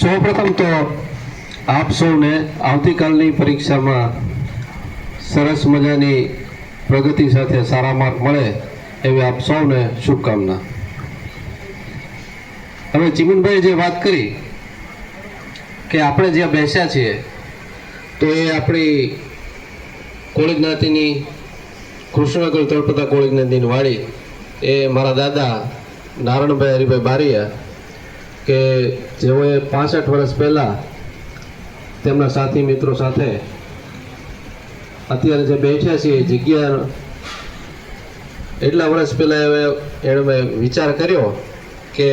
સૌપ્રથમ તો આપ સૌને આવતીકાલની પરીક્ષામાં સરસ મજાની પ્રગતિ સાથે સારા માર્ક મળે એવી આપ સૌને શુભકામના. હવે ચિમનભાઈ જે વાત કરી કે આપણે જ્યાં બેસ્યા છીએ, તો એ આપણી કોળી જ્ઞાતિની, કૃષ્ણનગર તળપતા કોળી જ્ઞાતિની વાડી એ મારા દાદા નારણભાઈ હરિભાઈ બારિયા કે જેઓએ પાસઠ વર્ષ પહેલાં તેમના સાથી મિત્રો સાથે અત્યારે જે બેઠ્યા છીએ જગ્યા એટલા વર્ષ પહેલાં એવે એણે વિચાર કર્યો કે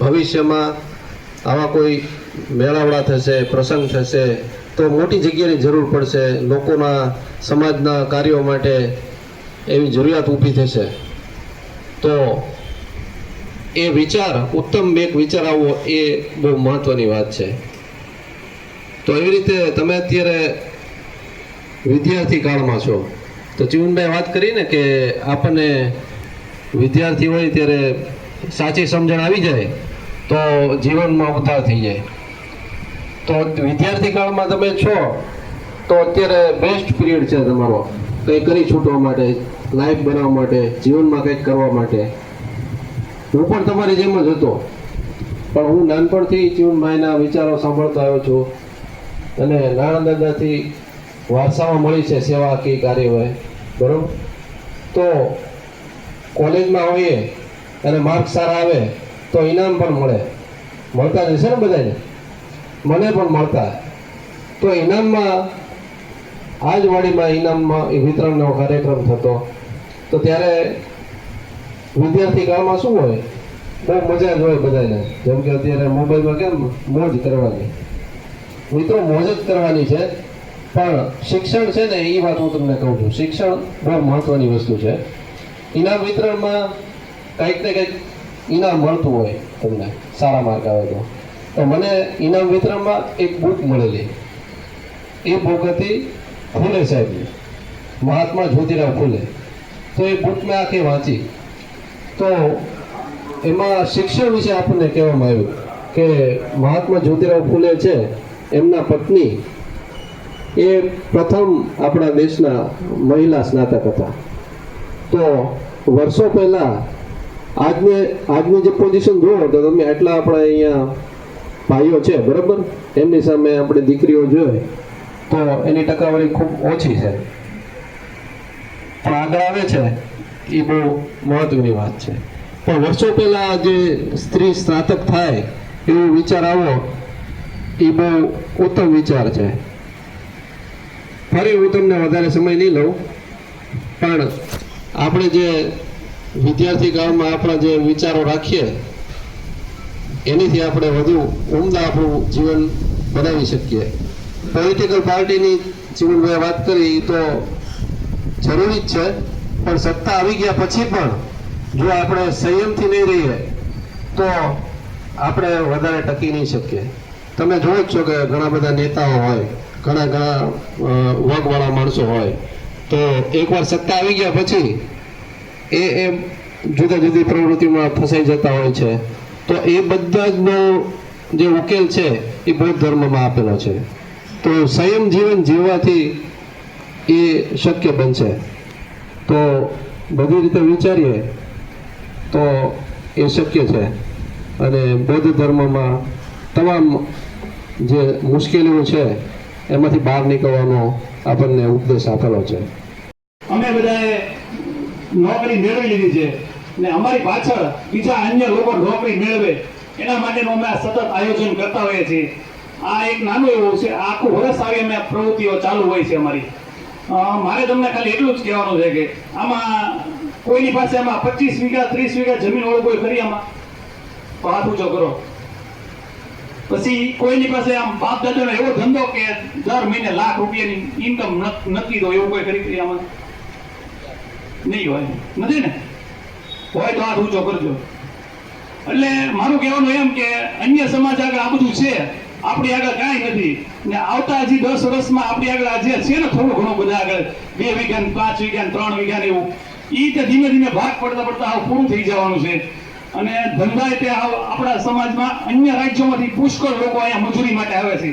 ભવિષ્યમાં આવા કોઈ મેળાવડા થશે, પ્રસંગ થશે, તો મોટી જગ્યાની જરૂર પડશે, લોકોના સમાજના કાર્યો માટે એવી જરૂરિયાત ઊભી થશે. તો એ વિચાર, ઉત્તમ એક વિચાર આવવો એ બહુ મહત્વની વાત છે. તો એવી રીતે તમે અત્યારે વિદ્યાર્થી કાળમાં છો. તો જીવનભાઈ વાત કરીને કે આપણને વિદ્યાર્થી હોય ત્યારે સાચી સમજણ આવી જાય તો જીવનમાં ઉદ્ધાર થઈ જાય. તો વિદ્યાર્થી કાળમાં તમે છો તો અત્યારે બેસ્ટ પિરિયડ છે તમારો. કંઈ કરી છૂટવા માટે લાઈફ બનાવવા માટે, જીવનમાં કંઈક કરવા માટે. હું પણ તમારી જેમ જ હતો. પણ હું નાનપણથી જીવનભાઈના વિચારો સાંભળતો આવ્યો છું. અને નાના દાદાથી વારસામાં મળી છે સેવા કી કાર્ય હોય બરોબર? તો કોલેજમાં હોઈએ અને માર્ક સારા આવે, તો ઇનામ પણ મળે. મળતા જશે ને બધાને મને પણ મળતા. તો ઇનામમાં આ જ વાડીમાં ઇનામમાં વિતરણનો કાર્યક્રમ થતો. તો ત્યારે વિદ્યાર્થી કાળમાં શું હોય? બહુ મજા જ હોય બધાને જેમ કે અત્યારે મોબાઈલમાં કેમ મોજ કરવાની. મિત્રો, મોજ જ કરવાની છે. પણ શિક્ષણ છે ને, એ વાત હું તમને કહું છું. શિક્ષણ બહુ મહત્વની વસ્તુ છે. ઇનામ વિતરણમાં કંઈક ને કંઈક ઇનામ મળતું હોય તમને, સારા માર્ક આવે તો. તો મને ઇનામ વિતરણમાં એક બુક મળેલી. એ બુક હતી ફૂલે સાહેબની. મહાત્મા જ્યોતિરાવ ફૂલે. તો એ બુક મેં આખી વાંચી. તો એમાં શિક્ષણ વિશે આપણને કહેવામાં આવ્યું કે મહાત્મા જ્યોતિરાવ ફૂલે છે, એમના પત્ની એ પ્રથમ આપણા દેશના મહિલા સ્નાતક હતા. તો વર્ષો પહેલાં આજને, આજની જે પોઝિશન જુઓ તો તમે આટલા આપણા અહીંયા ભાઈઓ છે, બરાબર? એમની સામે આપણે દીકરીઓ જોઈએ તો એની ટકાવારી ખૂબ ઓછી છે. પણ આગળ આવે છે. એ બહુ મહત્વની વાત છે. પણ વર્ષો પહેલા જે સ્ત્રી સ્નાતક થાય એવો વિચાર આવો, એ બહુ ઉત્તમ વિચાર છે. ફરી હું તમને વધારે સમય નહીં લઉં, પણ આપણે જે વિદ્યાર્થી કાળમાં આપણા જે વિચારો રાખીએ, એનીથી આપણે વધુ ઉમદા આપણું જીવન બનાવી શકીએ. પોલિટિકલ પાર્ટીની જીવનભાઈ વાત કરી તો જરૂરી જ છે. પણ સત્તા આવી ગયા પછી પણ જો આપણે સંયમથી નહીં રહીએ, તો આપણે વધારે ટકી નહીં શકીએ. તમે જોવો જ છો કે ઘણા બધા નેતાઓ હોય, ઘણા ઘણા વગવાળા માણસો હોય, તો એકવાર સત્તા આવી ગયા પછી એ એ જુદા જુદી પ્રવૃત્તિમાં ફસાઈ જતા હોય છે. તો એ બધા જનો જે ઉકેલ છે એ બૌદ્ધ ધર્મમાં આપેલો છે. તો સંયમ જીવન જીવવાથી એ શક્ય બનશે. તો બધી રીતે વિચારીએ તો એ શક્ય છે. અને બૌદ્ધ ધર્મમાં તમામ જે મુશ્કેલીઓ છે, એમાંથી બહાર નીકળવાનો આપણને ઉપદેશ આપેલો છે. અમે બધાએ નોકરી મેળવી લીધી છે ને અમારી પાછળ બીજા અન્ય લોકો નોકરી મેળવે. એના માટેનું અમે આ સતત આયોજન કરતા હોઈએ છીએ. આ એક નાનું એવું છે, આખું વર્ષ આવી અમે પ્રવૃત્તિઓ ચાલુ હોય છે અમારી. મારે તમને ખાલી એટલું જ કહેવાનું છે કે આમાં કોઈની પાસે આમાં પચીસ વીઘા, ત્રીસ વીઘા જમીન વાળો કોઈ ખરી આમાં? તો હાથ ઊંચો કરો. પછી કોઈની પાસે આમ બાપ દાદાનો એવો ધંધો કે દર મહિને લાખ રૂપિયાની ઇન્કમ નક્કી તો એવું કોઈ ખરી આમાં? નહીં હોય. નથી ને? હોય તો હાથ ઊંચો કરજો. એટલે મારું કહેવાનું એમ કે અન્ય સમાજ આગળ આ બધું છે. આપણી આગળ કાંઈ નથી. ને આવતા હજી દસ વર્ષમાં આપણી આગળ આજે છે ને થોડું ઘણું બધા આગળ, બે વિજ્ઞાન પાંચ વિજ્ઞાન ત્રણ વિજ્ઞાન એવું, ઈ તે ધીમે ધીમે ભાગ પડતા પડતા આવું પૂરું થઈ જવાનું છે. અને ધંધા તે આપણા સમાજમાં અન્ય રાજ્યોમાંથી પુષ્કળ લોકો અહીંયા મજૂરી માટે આવે છે.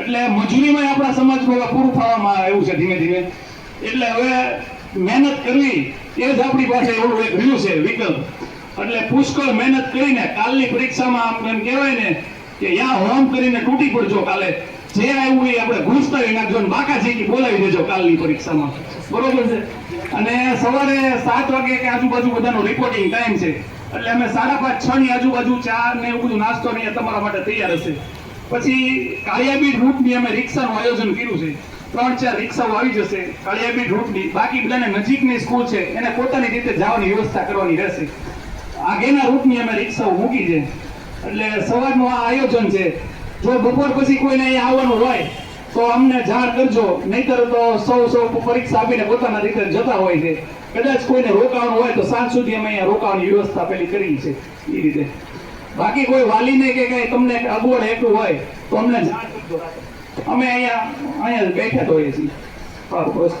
એટલે મજૂરીમાં આપણા સમાજમાં પૂરું થવામાં આવ્યું છે ધીમે ધીમે. એટલે હવે મહેનત કરવી એ જ આપણી પાસે એવું એક રહ્યું છે વિકલ્પ. એટલે પુષ્કળ મહેનત કરીને કાલની પરીક્ષામાં આમ એમ કહેવાય ને કે યા હોમ કરીને તૂટી પડજો કાલે. જે આવ્યું એ આપણે ઘૂસ કરી નાખજો ને બાકાજીની બોલાવી દેજો કાલની પરીક્ષામાં. બરોબર છે? અને સવારે સાત વાગે કે આજુબાજુ બધાનો રિપોર્ટિંગ ટાઈમ છે. એટલે અમે સાડા પાંચ, છ ની આજુબાજુ ચા ને એવું બધું નાસ્તો ને તમારા માટે તૈયાર હશે. પછી કાળિયાબીડ રૂટની અમે રિક્ષાનું આયોજન કર્યું છે. ત્રણ, ચાર રિક્ષાઓ આવી જશે. કાળિયાબીડ રૂટની બાકી બધાને નજીકની સ્કૂલ છે. એને પોતાની રીતે જવાની વ્યવસ્થા કરવાની રહેશે. આગેના રૂટની અમે રિક્ષાઓ મૂકી છે. એટલે સવારનું આ આયોજન છે. જો બપોર પછી કોઈને અહીંયા આવવાનું હોય, તો અમને જાણ કરજો. નહીતર તો સૌ સૌ પરીક્ષા આપીને પોતાના રીતે જતા હોય છે. કદાચ કોઈને રોકાવાનું હોય, તો સાંજ સુધી અમે અહીંયા રોકાવાની વ્યવસ્થા પેલી કરી છે. એ રીતે. બાકી કોઈ વાલીને કે કઈ તમને અગવડ હેઠું હોય, તો અમને જાણ કરજો અમે અહીંયા અહીંયા બેઠા જ હોઈએ છીએ. બસ.